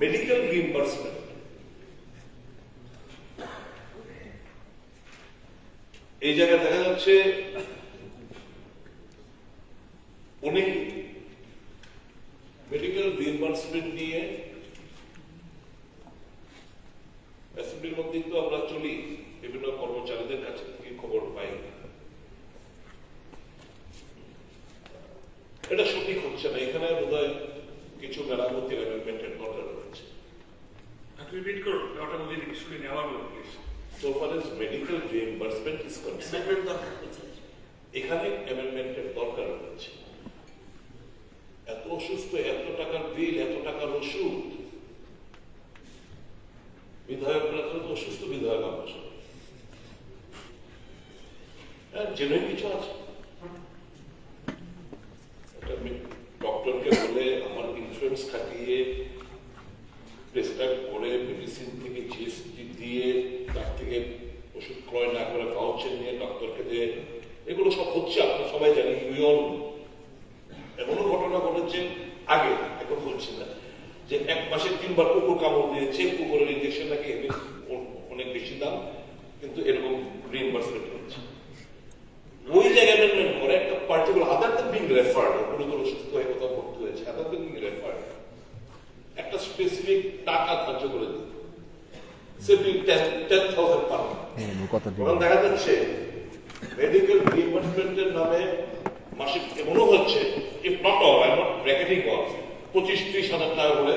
Medical reimbursement. এই জায়গায় দেখা যাচ্ছে অনেক মেডিকেল রিইম্বার্সমেন্ট নিয়ে অ্যাসেম্বলির মধ্যেই তো আমরা চলি বিভিন্ন কর্মচারীদের কাছে থেকে খবর পাই এটা সঠিক হচ্ছে না এখানে বোধহয় কিছু মেরামতির অ্যামেন্ডমেন্টের দরকার রয়েছে আপনি রিড করুন ওটা বুঝে দিন শুনে নেওয়ার বলুন please So far as medical reimbursement is concerned, amendment দরকার হয়েছে এখানে অ্যামেন্ডমেন্টের দরকার রয়েছে এত অসুস্থ এত টাকার বিল এত টাকার ওষুধ বিধায়করা তো অসুস্থ বিধায়ক আমরা সবাই। হ্যাঁ জেনুইন কিছু আছে একটা মি- ডক্টরকে বলে আমার ইন্স্যুরেন্স খাটিয়ে প্রেসক্রাইব করে মেডিসিন থেকে জিএসটি দিয়ে তার থেকে ওষুধ ক্রয় না করে ভাউচার নিয়ে ডক্টরকে দিয়ে এগুলো সব হচ্ছে আমরা সবাই জানি ইউনিয়ন এমনও ঘটনা ঘটেছে আগে এখন হচ্ছে না যে এক মাসে তিনবার কুকুর কামড় দিয়েছে কুকুরের ইঞ্জেকশন নাকি এমনি অ- অনেক বেশি দাম কিন্তু এরকম রিইম্বার্সমেন্ট হচ্ছে ওই জায়গায় অ্যামেন্ডমেন্ট করে একটা particular other than being referred গুরুতর অসুস্থ হয়ে কোথাও ভর্তি হয়েছে আদার দ্যান বিং রেফার্ড একটা স্পেসিফিক টাকা ধার্য করে দিই সেফটি টেন টেন থাউজেন্ড বরং দেখা যাচ্ছে মেডিকেল রিইম্বার্সমেন্টের নামে মাসিক এমনও হচ্ছে if not all I not bracketing all পঁচিশ ত্রিশ হাজার টাকা করে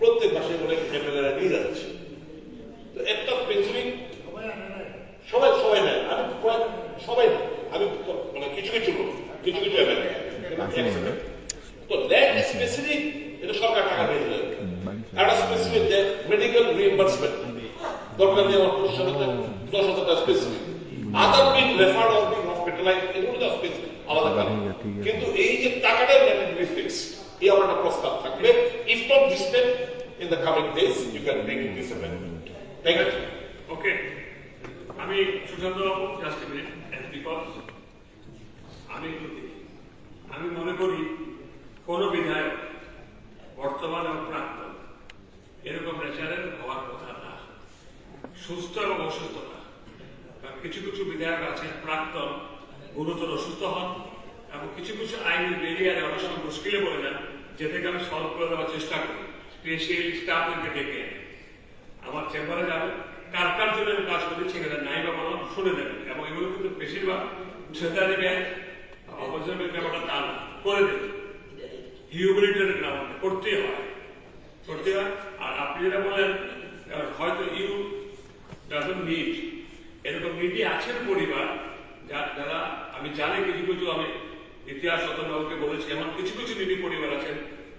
প্রত্যেক মাসে করে এমএলএরা নিয়ে যাচ্ছে। তো একটা সবাই সবাই নেয়। আমি কয়েক- সবাই আমি মানে কিছু কিছু কিছু কিছু এমএলএ তো ল্যান্ড স্পেসিফিক এটা সরকার টাকা দিয়ে দেবে একটা স্পেসিফিক মেডিকেল রিইম্বার্সমেন্ট দরকার নেই আমার পঁচিশ হাজার টাকা specific other being referred or being hospitalise এগুলো যা স্পেসিফিক আলাদা আছে। কিন্তু এই যে টাকাটা ম্যানেজমেন্ট ফিক্সড এই আমার একটা প্রস্তাব থাকবে। If not dispend in the coming days you can bring this amendment ঠিক আছে ওকে আমি সুশান্ত বাবু জাস্ট মিনিট বিকজ আমি আমি মনে করি কোন বিধায়ক বর্তমান এবং প্রাক্তন এরকম নেচারের হওয়ার কথা না। সুস্থ এবং অসুস্থতা। কারণ কিছু কিছু বিধায়ক আছেন, প্রাক্তন, গুরুতর অসুস্থ হন, এবং কিছু কিছু আইন বেরিয়ে আনে অনেক সময় মুশকিলে পড়ে যান, যে থেকে আমি সলভ করে দেওয়ার চেষ্টা করি। স্পেশাল স্টাফদেরকে ডেকে আমার চেম্বারে যাবেন কার কার জন্য আমি কাজ করি সেখানে নাই বা বলো শুনে নেবেন এবং এগুলো কিন্তু বেশিরভাগ সেটা দেবে অপরজনের ব্যাপারটা তা না, করে দেবে। হিউম্যানিটের গ্রাউন্ডে করতেই হয় করতে হয়। আর আপনি যেটা বলেন হয়তো ইউ ডাজন্ট নিড এরকম নিডি আছেন পরিবার যারা আমি জানি কিছু কিছু আমি ইতিহাস রতনবাবুকে বলেছি এমন কিছু কিছু নিডি পরিবার আছেন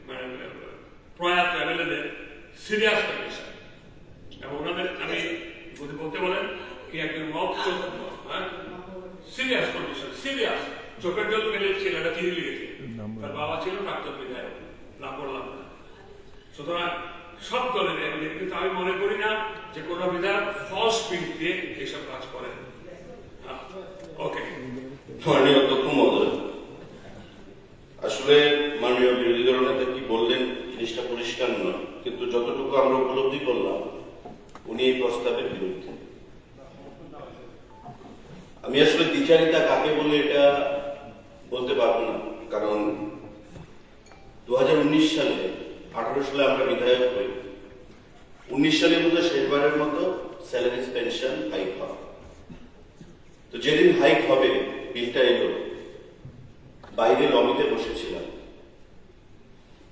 মানে, প্রয়াত এমএলএদের সিরিয়াস কন্ডিশন এবং ওনাদের আমি যদি বলতে বলেন কি একজন মত হ্যাঁ? সিরিয়াস কন্ডিশন সিরিয়াস চোখের জল ফেলে ছেলেটা চিনি লিখেছে। তার বাবা ছিল প্রাক্তন বিধায়ক নাম বললাম না সুতরাং সব দলের এমনি কিন্তু আমি মনে করি না যে কোনো বিধায়ক ফলস পিল দিয়ে এইসব কাজ করেন। ওকে মাননীয় অধ্যক্ষ মহোদয় আসলে মাননীয় বিরোধী দল নেতা কি বললেন জিনিসটা পরিষ্কার নয়, কিন্তু যতটুকু আমরা উপলব্ধি করলাম, উনি এই প্রস্তাবের বিরুদ্ধে আমি আসলে দ্বিচারিতা কাকে বলে এটা বলতে পারব না, কারণ দু সালে আঠারো আমরা বিধায়ক হই। উনিশ সালে বোধহয় শেষবারের মতো স্যালারিজ পেনশন হাইক হয় তো যেদিন হাইক হবে, বিলটা এলো। বাইরে লবিতে বসেছিলাম।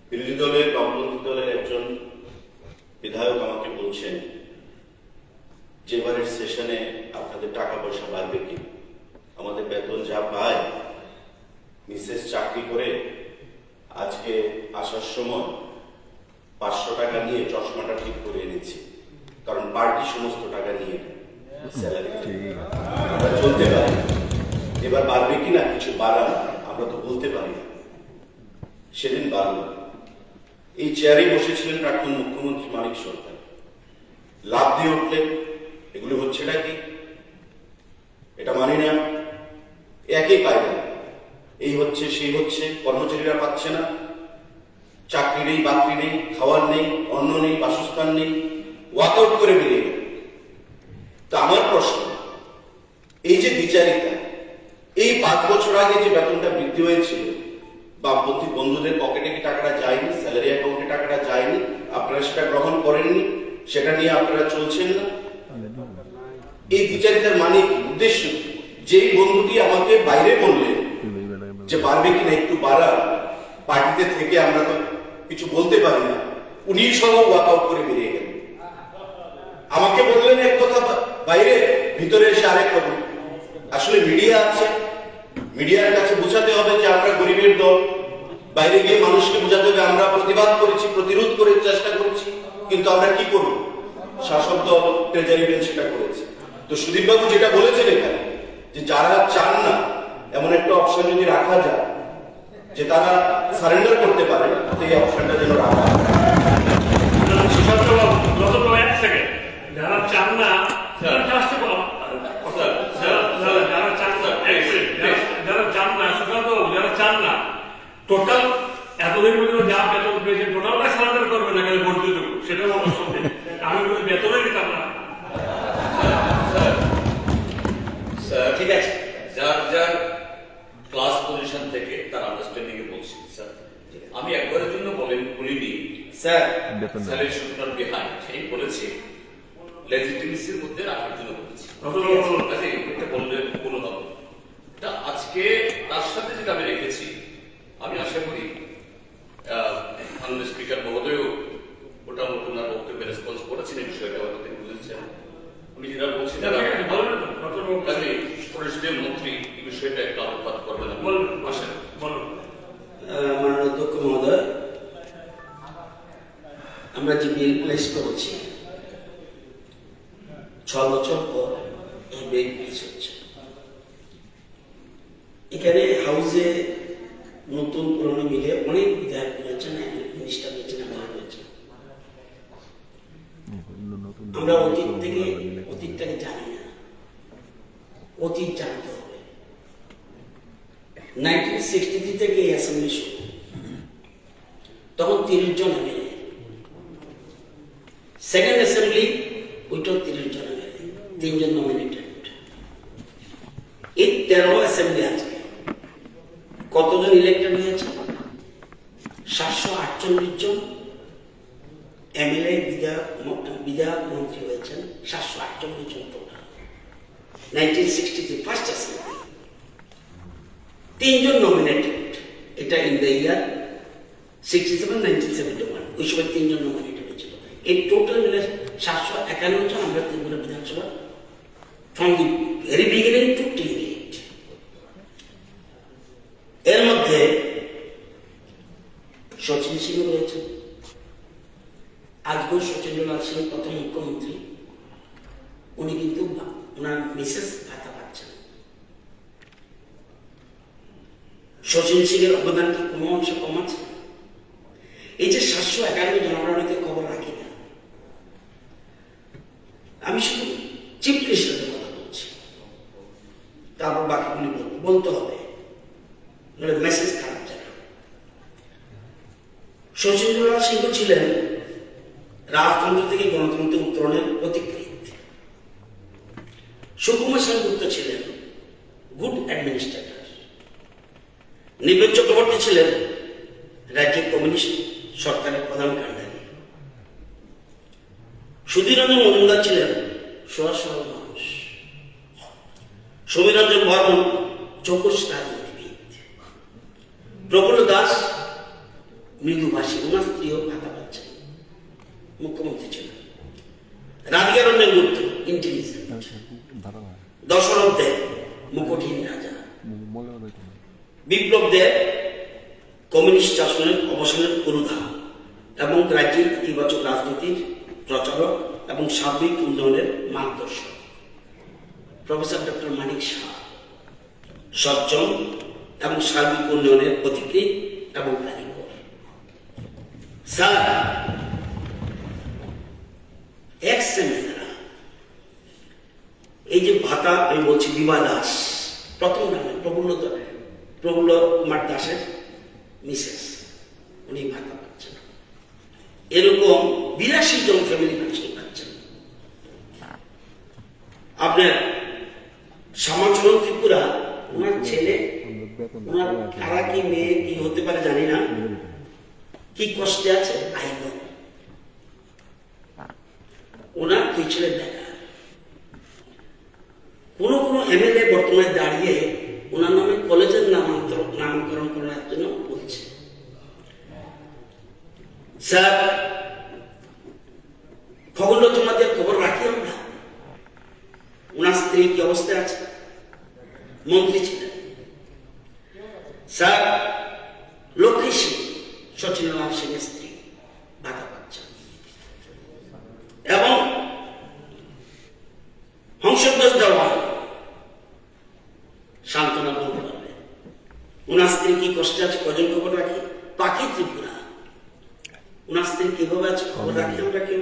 বিরোধী দলের, বামপন্থী দলের একজন বিধায়ক আমাকে বলছেন, যে এবারের সেশনে আপনাদের টাকা পয়সা বাড়বে কি? আমাদের বেতন যা পায় মিসেস চাকরি করে আজকে আসার সময় পাঁচশো টাকা নিয়ে চশমাটা ঠিক করে এনেছি। কারণ পার্টি সমস্ত টাকা নিয়ে স্যালারি আমরা চলতে পারি। এবার বাড়বে কিনা কিছু বাড়ান আমরা তো বলতে পারি না। সেদিন বাড়ল। এই চেয়ারে বসেছিলেন প্রাক্তন মুখ্যমন্ত্রী মানিক সরকার। লাভ দিয়ে উঠলেন। এগুলো হচ্ছেটা কি? এটা মানি না? একই কায়দা এই হচ্ছে সেই হচ্ছে কর্মচারীরা পাচ্ছে না। চাকরি নেই, বাকরি নেই, খাওয়ার নেই, অন্ন নেই, বাসস্থান নেই ওয়াকআউট করে বেরিয়ে গেল। তো আমার প্রশ্ন, এই যে বিচারিতা এই পাঁচ বছর আগে যে বেতনটা বৃদ্ধি হয়েছিল বামপন্থী বন্ধুদের পকেটে কি টাকাটা যায়নি স্যালারি অ্যাকাউন্টে টাকাটা যায়নি, আপনারা সেটা গ্রহণ করেননি, সেটা নিয়ে আপনারা চলছেন না? এই বিচারিতার মানে কি? উদ্দেশ্য? যেই বন্ধুটি আমাকে বাইরে বললেন যে, পারবে কিনা একটু বাড়া পার্টিতে থেকে আমরা তো কিছু বলতে পারি না। উনি সহ ওয়াকআউট করে বেরিয়ে গেলেন। আমাকে বললেন, এক কথা, বাইরে, ভিতরে এসে আরেক কথা। আসলে মিডিয়া আছে। মিডিয়ার কাছে বোঝাতে হবে যে আমরা গরিবের দল। বাইরে গিয়ে মানুষকে বোঝাতে হবে, আমরা প্রতিবাদ করেছি, প্রতিরোধ করে চেষ্টা করেছি, কিন্তু আমরা কি করব? শাসক দল ট্রেজারি বেঞ্চ সেটা করেছে। তো সুদীপবাবু যেটা বলেছেন এখানে, যে যারা চান না, এমন একটা অপশন যদি রাখা যায় যে তারা সারেন্ডার করতে পারে সেই অপশনটা যেন রাখা যারা চান না যারা চান না এক second, যারা- যারা চান না সুশান্ত বাবু যারা চান না টোটাল এতদিন পর্যন্ত যা বেতন পেয়েছে টোটালটা সারেন্ডার করবে না কেন ভোট দিয়ে দেবো সেটা বলো সত্যি আমি বলি বেতনই দিতাম না স্যার ঠিক আছে যার যার ক্লাস পজিশন থেকে তার আন্ডারস্ট্যান্ডিং এ বলছি স্যার আমি একবারের জন্য বলেন বলিনি স্যার স্যারের শুড নট বি হাই সেই বলেছি লেজিটিমেসির মধ্যে রাখার জন্য বলেছি। বললে ভুল হবে। তা আজকে তার সাথে যেটা আমি রেখেছি আমি আশা করি আহ, মাননীয় স্পিকার মহোদয়ও মোটামুটি ওনার বক্তব্যে রেসপন্স করেছেন এই বিষয়টা হয়তো তিনি বুঝেছেন আমি যেটা বলছি ঠিক আছে, বলবেন তো, ডক্টর বাবু। কাজে পরিষদের মন্ত্রী এই বিষয়টা একটু আলোকপাত করবেন বলুন আসেন বলুন মাননীয় অধ্যক্ষ মহোদয় আমরা যে বিল প্লেস করেছি ছ বছর পর এই বিল প্লেস হচ্ছে এখানে হাউসে নতুন পুরনো মিলে অনেক বিধায়ক রয়েছেন মিনিস্টার রয়েছেন আমার রয়েছেন আমরা অতীত থেকে অতীতটাকে জানি না। অতীত জানতে হবে। নাইনটিন সিক্সটি থ্রি থেকে অ্যাসেম্বলি শুরু। তখন তিরিশ জন এমএলএ সেকেন্ড অ্যাসেম্বলি ওইটাও তিরিশ জন এমএলএ তিনজন নমিনেটেড এই তেরো অ্যাসেম্বলি আজকে কতজন ইলেক্টেড হয়েছে সাতশো আটচল্লিশ জন এমএলএ বিধায়ক ম- বিধায়ক মন্ত্রী হয়েছেন সাতশো আটচল্লিশ জন total nineteen sixty three first assembly তিনজন নমিনেটেড এটা in the year sixty seven nineteen seventy one ওই সময় তিনজন নমিনেটেড হয়েছিল। এই টোটাল মিলে সাতশো একান্ন জন, আমরা ত্রিপুরা বিধানসভা from the very beginning to till eight এর মধ্যে সচিন সিং রয়েছেন আজকেও সচিন্দ্রনাথ সিং প্রথম মুখ্যমন্ত্রী। উনি কিন্তু ওনার মিসেস ভাতা পাচ্ছেন শচীন সিং এর অবদান কি কোনো অংশে কম আছে? এই যে সাতশো একান্ন জন আমরা অনেকে খবর রাখি না। আমি শুধু চিফ মিনিস্টারের কথা বলছি। তারপর বাকিগুলি বলব বলতে হবে। মেসেজ খারাপ যায় শচীন্দ্রনাথ সিংহ ছিলেন রাজতন্ত্র থেকে গণতন্ত্রে উত্তরণের প্রতিকৃত সুকুমার সেনগুপ্ত ছিলেন গুড অ্যাডমিনিস্ট্রেটর। নিবেদ চক্রবর্তী ছিলেন রাজ্যের কমিউনিস্ট সরকারের প্রধান কাণ্ডারি। সুধীরঞ্জন মজুমদার ছিলেন সহজ সরল মানুষ। সমীরঞ্জন বর্মন চৌকস রাজনীতিবিদ। প্রফুল্ল দাস মৃদুভাষী ওনার স্ত্রীও ভাতা পাচ্ছেন মুখ্যমন্ত্রী ছিলেন। রাধিকা রঞ্জন গুপ্ত ইন্টেলিজেন্ট দশরথ দেব মুকুটহীন রাজা। বিপ্লব দেব কমিউনিস্ট শাসনের অবসানের পুরোধা এবং রাজ্যের ইতিবাচক রাজনীতির প্রচারক এবং সার্বিক উন্নয়নের মার্গদর্শক প্রফেসর ডক্টর মানিক শাহ, সজ্জন এবং সার্বিক উন্নয়নের প্রতিকৃত এবং কারিগর স্যার, এক সেমিনার এই যে ভাতা, আমি বলছি বিমা দাস, প্রথম নামে প্রফুল্ল প্রফুল্ল কুমার দাসের মিসেস। উনি ভাতা পাচ্ছেন। এরকম বিরাশি জন ফ্যামিলি পেনশন পাচ্ছেন। আপনার শ্যামাচরণ ত্রিপুরা ওনার ছেলে, ওনার খারা কি মেয়ে কি হতে পারে জানি না। কি কষ্টে আছে? আইন ওনার দুই ছেলে দেখা কোন কোন এমএলএ বর্তমানে দাঁড়িয়ে ওনার নামে কলেজের নামান্তর নামকরণ করার জন্য বলছে স্যার খবর তোমাদের খবর রাখি আমরা ওনার স্ত্রী কি অবস্থায় আছে মন্ত্রী ছিলেন স্যার লক্ষ্মী সিং সচিনলাল সিং এর স্ত্রী বাধা পাচ্ছেন এবং হংসধ্বজ দেওয়ান সান্ত্বনা বলতে পারবে ওনার স্ত্রী কি কষ্টে আছে কজন খবর রাখি পাখি ত্রিপুরা ওনার স্ত্রী কীভাবে আছে খবর রাখি আমরা কেউ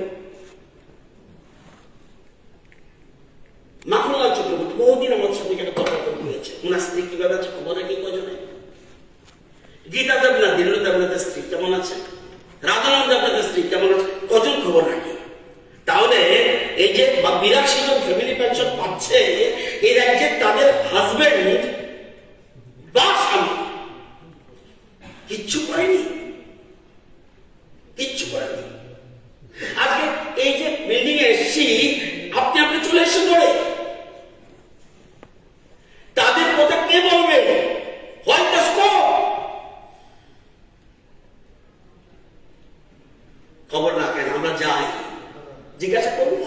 মাখনলাল বহুদিন আমার সাথে একটা তর্ক হয়েছে ওনার স্ত্রী কীভাবে আছে? খবর রাখি কজনে গীতা দেবনাথ দীনেন্দ্র দেবনাথের স্ত্রী কেমন আছে? রাধানন্দ দেবনাথের স্ত্রী কেমন আছে? কজন খবর রাখি? তাহলে এই যে বিরাশি জন ফ্যামিলি পেনশন পাচ্ছে এই রাজ্যে তাদের হাজবেন্ড বা স্বামী কিচ্ছু করেনি কিচ্ছু করেনি আজকে এই যে বিল্ডিং এ এসছি আপনি আপনি চলে এসে ধরে তাদের কথা কে বলবে হোয়াট দ্য স্কোপ খবর রাখেন আমরা যাই জিজ্ঞাসা করুন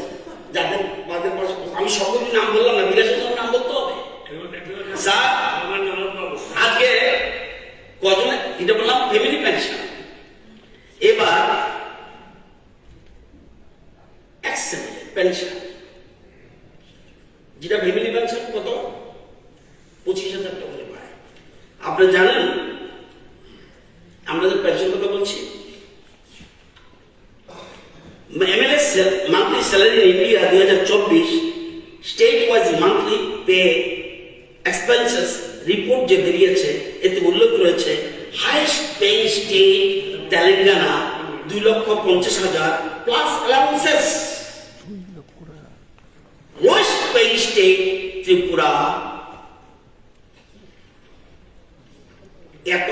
যাদের তাদের পাশে আমি সকলের নাম বললাম না বিরাশি জনের নাম বলতে হবে এবার একজন আছে, স্যার আমার নাম বাবু আজকে কজন এটা বললাম ফ্যামিলি পেনশন এবার পেনশন যেটা ফ্যামিলি পেনশন কত পঁচিশ হাজার টাকা করে পায় আপনি জানেন আমরা যে পেনশন কথা বলছি MLA monthly salary in India দুই হাজার চব্বিশ state wise monthly pay expenses report যে বেরিয়েছে এতে উল্লেখ রয়েছে হাইস্ট পেইং স্টেট তেলেঙ্গানা দুই লক্ষ পঞ্চাশ হাজার plus allowances lowest paying state Tripura এত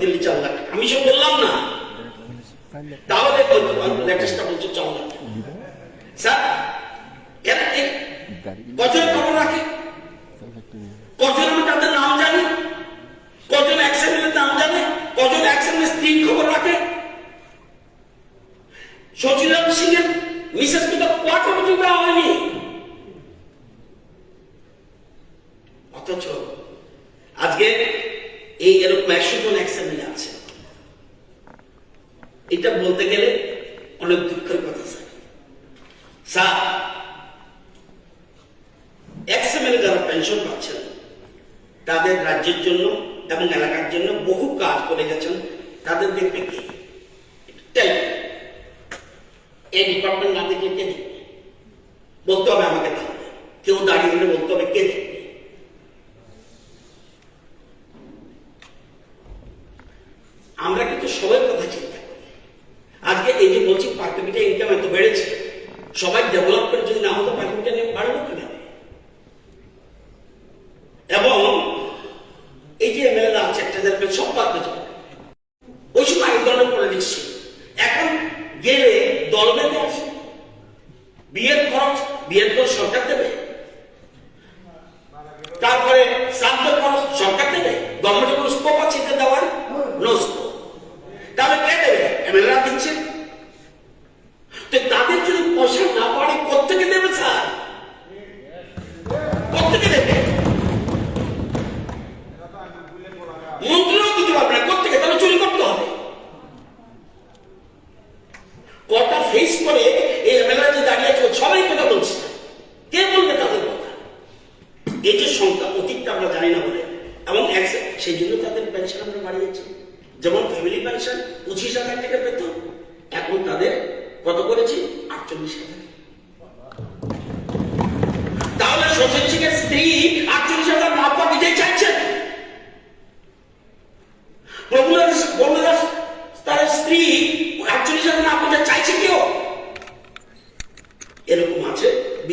দিল্লি চার লাখ আমি সব বললাম না। তাহলে লেটেস্টটা বলছে চার লাখ স্যার, এরা কজন খবর রাখে? কজন আমি তাদের নাম জানি? কজন অ্যাক্সেন্টের নাম জানে? কজন অ্যাক্সেন্টের স্ত্রীর খবর রাখে? শচীলাল সিং এর মিসেস কিন্তু কোয়ার্টার পর্যন্ত দেওয়া হয়নি অথচ আজকে এই এরকম একশো জন অ্যাক্সেন্টে আছে এটা বলতে গেলে অনেক দুঃখের কথা স্যার স্যার এক্সএমএল যারা পেনশন পাচ্ছেন তাদের রাজ্যের জন্য এবং এলাকার জন্য বহু কাজ করে গেছেন। তাদের দেখবে কি? এই ডিপার্টমেন্ট না দেখলে কে দেখবে? বলতে হবে আমাকে তাহলে। কেউ দাঁড়িয়ে বলতে হবে কে দেখবে? আমরা কিন্তু সবাই কথা চিন্তা করি। আজকে এই যে বলছি পার ইনকাম এত বেড়েছে, সবাই ডেভেলপমেন্ট যদি না হতো পার নিয়ে বাড়বে কীভাবে? এবং ওই সময় এক ধরনের পলিটিক্স এখন গেলে দল বিয়ের খরচ, বিয়ের সরকার দেবে। তারপরে শ্রাদ্ধ সরকার দেবে। গভর্নমেন্টের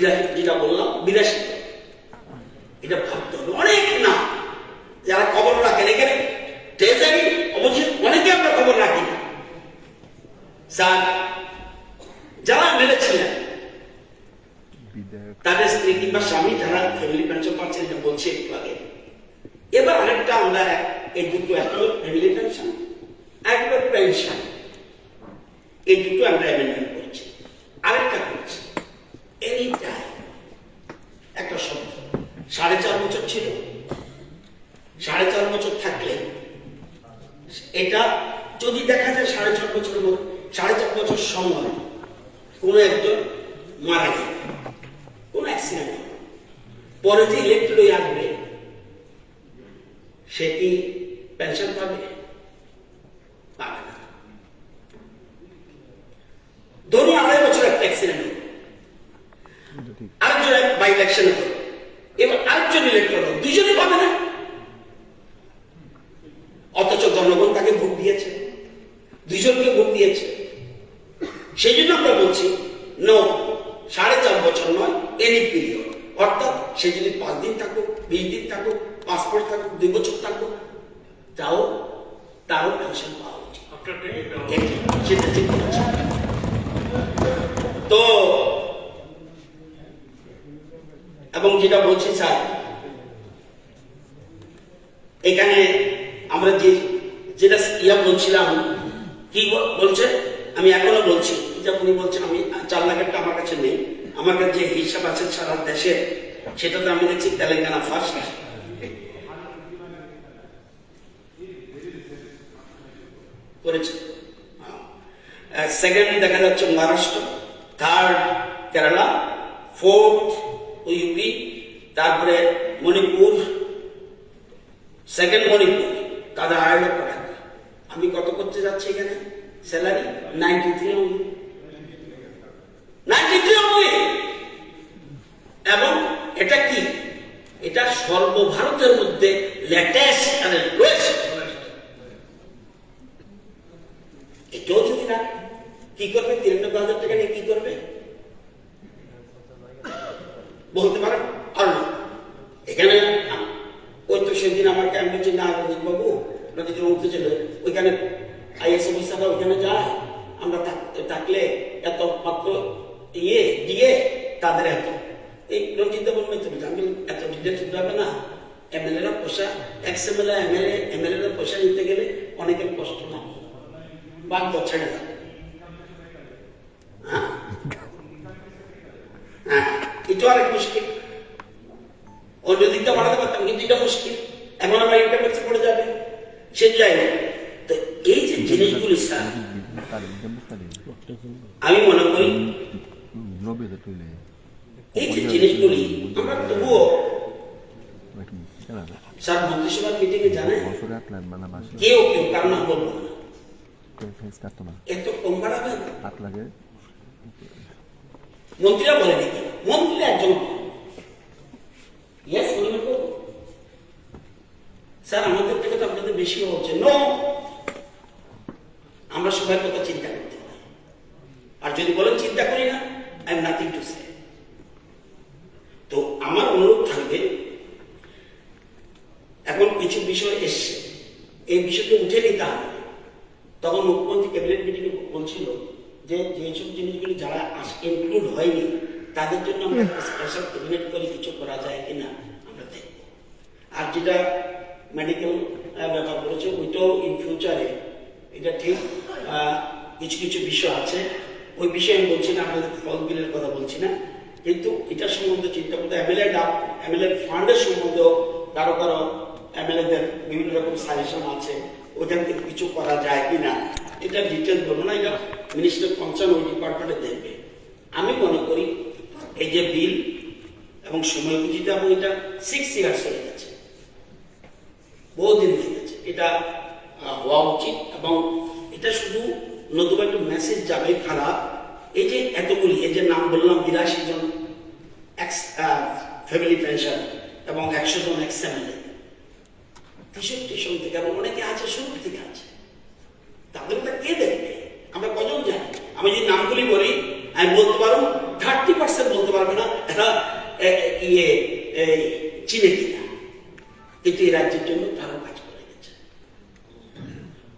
বিরাশি যেটা বললাম বিরাশি সাড়ে চার বছর সময় কোনো একজন মারা গেল। কোন অ্যাক্সিডেন্ট পরে যে ইলেকট্রিক আসবে, সে কি পেনশন পাবে? পাবে না। ধরুন আড়াই বছর একটা অ্যাক্সিডেন্ট আরেকজন বাই ইলেকশন হলো। এবার আরেকজন ইলেকট্রন হলো। দুজনে পাবে না। অথচ জনগণ তাকে ভোট দিয়েছে। দুজনকে ভোট দিয়েছে। সেই জন্য আমরা বলছি নো সাড়ে চার বছর নয় এনি পিরিয়ড অর্থাৎ সে যদি পাঁচ দিন থাকুক বিশ দিন থাকুক পাসপোর্ট থাকুক দুই বছর থাকুক তাও তারও পেনশন পাওয়া উচিত। সেটা ঠিক তো এবং যেটা বলছি স্যার এখানে আমরা যে যেটা ইয়া বলছিলাম কি বলছে? আমি এখনও বলছি। এটা উনি বলছেন আমি চার লাখেরটা আমার কাছে নেই। আমার কাছে যে হিসাব আছে সারা দেশে, সেটাতে আমি দেখছি তেলেঙ্গানা ফার্স্ট করেছে। সেকেন্ড দেখা যাচ্ছে Maharashtra third Kerala fourth UP তারপরে মণিপুর সেকেন্ড মণিপুর তাদের আড়াই লক্ষ আমি কত করতে যাচ্ছি এখানে? Salary ninety three ninety three এবং এটা কি? এটা সর্বভারতের মধ্যে লেটেস্ট and লোয়েস্ট এটাও যদি না কি করবে তিরানব্বই হাজার টাকা নিয়ে কি করবে বলতে পারেন আর না এখানে আ- ওই তো সেদিন আমার ক্যাম্পে যে না রঞ্জিত বাবু রঞ্জিত মুক্তি ছিল ওইখানে আইএস অফিসাররা ওইখানে যায় আমরা থাক- থাকলে এত মাত্র ইয়ে দিয়ে তাদের এত এই রঞ্জিত বলবে তুমি আমি এত ডিটেলস উঠাবে না এমএলএরা পয়সা এক্স এমএলএ এমএলএ এমএলএরা পয়সা নিতে গেলে অনেকের কষ্ট না বাদ দাও ছেড়ে দাও হ্যাঁ হ্যাঁ এটা অনেক মুশকিল দিকটা পারতাম মুশকিল। এখন আমার ইনকাম পড়ে যাবে। সে যায় না। তো এই যে জিনিসগুলি আমি মনে করি এই যে জিনিসগুলি, আমরা তবুও স্যার, মন্ত্রিসভার মিটিং এ জানেন, কেউ কেউ কার নাম বলব না। মন্ত্রীরা বলে নাকি? মন্ত্রী একজন। স্যার, আমাদের থেকে তো আপনাদের বেশি হচ্ছে নো আমরা সবার কথা চিন্তা করতে হয় আর যদি বলেন চিন্তা করি না I am nothing to say তো আমার অনুরোধ থাকবে, এখন কিছু বিষয় এসছে। এই বিষয়টা উঠে নিতে হবে। তখন মুখ্যমন্ত্রী ক্যাবিনেট মিটিং বলছিল যে, যেসব জিনিসগুলি যারা ইনক্লুড হয়নি, তাদের জন্য আমরা স্পেশাল ক্যাবিনেট করে কিছু করা যায় কিনা আমরা দেখব। আর যেটা মেডিকেল ব্যাপার বলেছে। ওইটাও ইন ফিউচারে এটা ঠিক কিছু কিছু বিষয় আছে। ওই বিষয়ে আমি বলছি না, আপনাদের ফল বিলের কথা বলছি না। কিন্তু এটা সম্বন্ধে চিন্তা করতে এমএলএ ডাক এমএলএ ফান্ডের সম্বন্ধেও কারও কারও এমএলএদের বিভিন্ন রকম সাজেশন আছে। ওইখান থেকে কিছু করা যায় কি না এটা ডিটেলস বলব না। এটা মিনিস্টার কনসার্ন ওই ডিপার্টমেন্টে দেখবে। আমি মনে করি, এই যে বিল এবং সময় বুঝিতে এবং এটা সিক্স ইয়ার্স হয়ে গেছে। বহুদিন হয়ে গেছে। এটা হওয়া উচিত এবং এটা শুধু নতুন একটা মেসেজ যাবে খারাপ। এই যে এতগুলি, এই যে নাম বললাম, বিরাশি জন ফ্যামিলি পেনশন এবং একশো জন এক্স ফ্যামিলি তেষট্টি সন থেকে, এবং অনেকে আছে শুরু থেকে আছে। তাদের তো কে দেখবে? আমরা কজন জানি? আমি যদি নামগুলি বলি, আমি বলতে পারব থার্টি পার্সেন্ট বলতে পারবে না, এরা ইয়ে চিনে কিনা। কিন্তু এই রাজ্যের জন্য তারাও কাজ করে গেছে।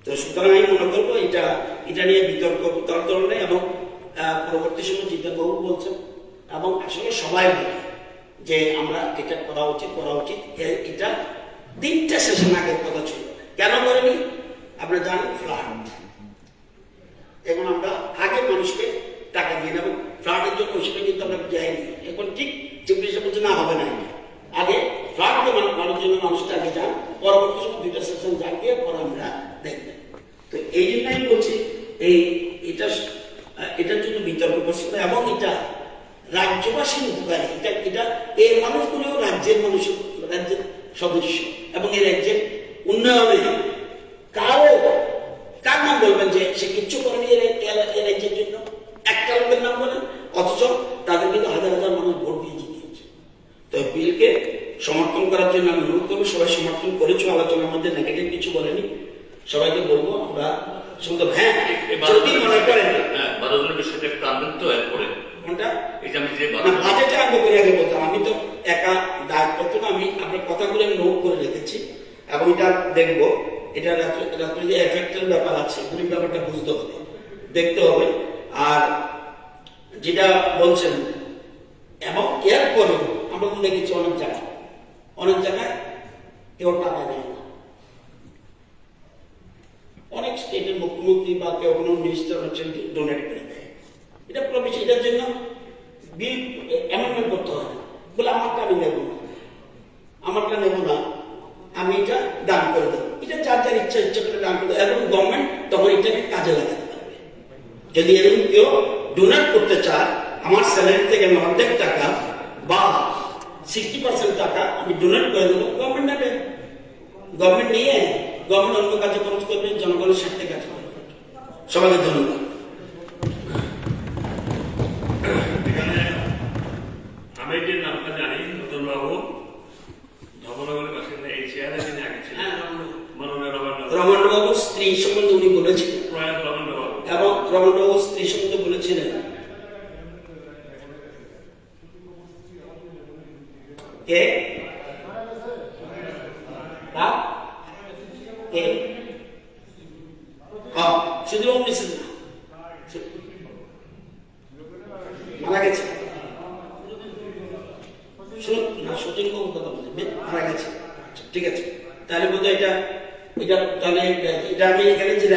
তো সুতরাং আমি মনে করব এটা এটা নিয়ে বিতর্ক বিতর্ক নেই এবং পরবর্তী সময় জিতেনবাবু বলছেন, এবং আসলে সবাই বলে যে আমরা এটা করা উচিত করা উচিত। এটা তিনটা সেশন আগের কথা ছিল। কেন করেনি আপনারা জানেন, ফ্লাড। এখন আমরা আগে মানুষকে টাকা দিয়ে নেব। ফ্লাডের জন্য সময় কিন্তু আমরা যাইনি এখন ঠিক মিনিস্টার বলছে না, হবে না। আগে ফ্লাড মানুষ জন্য মানুষটা আগে যান, পরবর্তী সময় দুইটা যান দিয়ে পরে আমরা দেখবেন তো এই জন্য আমি বলছি, এই এটা, এটার জন্য বিতর্ক প্রশ্ন এবং এটা রাজ্যবাসীর উপকারী, এটা এটা এই মানুষগুলো রাজ্যের মানুষ রাজ্যের সদস্য, এবং এই রাজ্যের উন্নয়নে কারও, কার নাম বলবেন যে সে কিচ্ছু করেনি এর রাজ্যের জন্য? একটা লোকের নাম বলেন, অথচ তাদের কিন্তু হাজার হাজার মানুষ ভোট দিয়ে জিতিয়েছে তো এই বিলকে সমর্থন করার জন্য আমি অনুরোধ করব সবাই সমর্থন করেছ আলোচনার মধ্যে নেগেটিভ কিছু বলেনি। সবাইকে বলব আমরা শুনতে হ্যাঁ যদি মনে করেন হ্যাঁ বারো জনের বিষয়টা একটু আনবেন তো এরপরে। কোনটা? এই যে আমি যে বাজেটে আরম্ভ করে আগে বলতাম। আমি তো একা দায়িত্ব না আমি আপনার কথাগুলো আমি নোট করে রেখেছি। এবং এটা দেখব। এটা রাত্রে যে এফেক্টের ব্যাপার আছে পুরো ব্যাপারটা বুঝতে হবে। দেখতে হবে। আর যেটা বলছেন এবং এরপরেও আমরা দেখেছি অনেক জায়গায়। অনেক জায়গায় কেউ টাকা দেয় না। অনেক স্টেটের মুখ্যমন্ত্রী বা কেউ কোনো মিনিস্টার হচ্ছেন ডোনেট করে দেয়। এটা পুরো বেশি এটার জন্য বিল অ্যামেন্ডমেন্ট করতে হয় বলে আমারটা আমি নেব না। আমারটা নেব না। আমি এটা দান করে দেবো। এটা যার যার ইচ্ছা ইচ্ছা করে দান করে দেবো এবং গভর্নমেন্ট তখন এটাকে কাজে লাগাতে পারবে। যদি এরকম কেউ ডোনেট করতে চায়, আমার স্যালারি থেকে আমি অর্ধেক টাকা বা সিক্সটি পার্সেন্ট টাকা আমি ডোনেট করে দেবো। গভর্নমেন্ট নেবে। গভর্নমেন্ট নিয়ে গভর্নমেন্ট অন্য কাজে খরচ করবে, জনগণের স্বার্থে কাজ করবে। সবাইকে ধন্যবাদ এখানে আমি যে নামটা জানি নতুন বাবু ধর্মনগরের বাসিন্দা এই চেয়ারে যিনি আগে ছিলেন মাননীয় রবার্ট রমণবাবুর স্ত্রী সম্বন্ধে উনি বলেছিলেন প্রয়াত রবীন্দ্র বাবু এবং রমণবাবুর স্ত্রী সম্বন্ধে বলেছিলেন কে কার? কে হ্যাঁ শুধু উনিশ না শু- মারা গেছে শুনুন না সচিন বাবু কথা বলছেন বে- আচ্ছা, আমি এখানে যে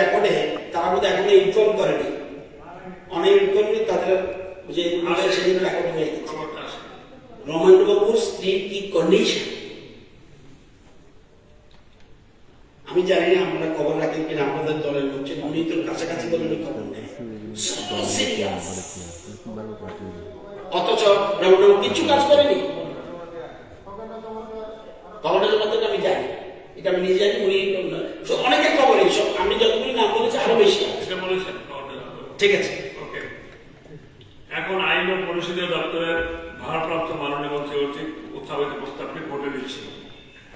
জানি না আমরা খবর রাখেন কিনা আমাদের দলের লোক উনি তো কাছাকাছি বলে খবর নেই অথচ রমনবাবু কিছু কাজ করেনি? খবরের মধ্যে আমি জানি? এটা আমি নিজে জানি উনি তো অনেকের খবর এইসব আমি যতগুলি নাম বলেছি আরও বেশি। বলেছেন ঠিক আছে। ওকে। এখন আইন ও পরিষদীয় দপ্তরের ভারপ্রাপ্ত মাননীয় মন্ত্রী কর্তৃক উত্থাপিত প্রস্তাবটি ভোটে দিচ্ছি।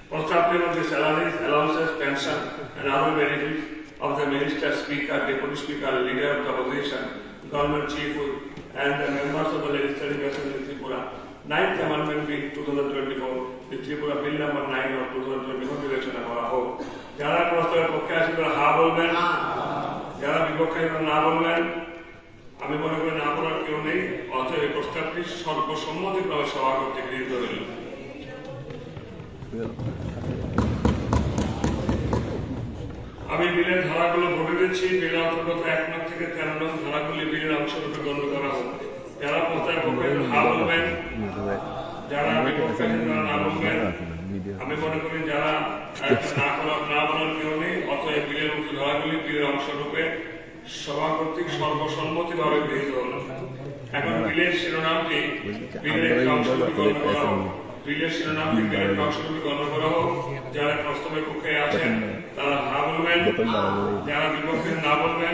প্রস্তাবটির মধ্যে salaries allowances pension and other benefits of the minister, speaker, deputy speaker, leader of the opposition, government chief and the members of the legislative assembly Tripura. Ninth Amendment Bill 2024, the Tripura Bill number 9 of 2024 বিবেচনা করা হোক। যারা প্রস্তাবের পক্ষে আছে তারা হা বলবেন। যারা বিপক্ষে না বলবেন। আমি মনে করি না বলার কেউ নেই অতএব এই প্রস্তাবটি সর্বসম্মতিক্রমে সভা করতে গৃহীত হইল আমি বিলের ধারাগুলো ভোটে দিচ্ছি বিল অন্তর্গত এক নং থেকে তেরো নং ধারাগুলি বিলের অংশরূপে গণ্য করা হোক। যারা প্রস্তাবের পক্ষে হা বলবেন। যারা আমি মনে করি যারা না বলার কেউ নেই অতএব বিলের মুখ্য ধারাগুলি বিলের অংশরূপে সভা কর্তৃক সর্বসম্মতিভাবে গৃহীত হল এখন বিলের শিরোনামটি বিলের একটি অংশরূপে গণ্য করা হোক। বিলের শিরোনামটি বিলের একটি অংশরূপে গণ্য করা হোক। যারা প্রস্তাবের পক্ষে আছেন তারা না বলবেন যারা বিপক্ষে না বলবেন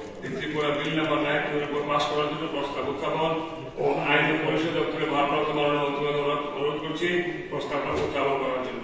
ত্রিপুরা বিল নাম্বার নাইন টুয়ের উপর পাশ করার জন্য প্রস্তাব উত্থাপন ও আইন পরিষদ দপ্তরে ভারপ্রাপ্ত মাননীয় অনুরোধ করছি। প্রস্তাবটা উত্থাপন করার জন্য।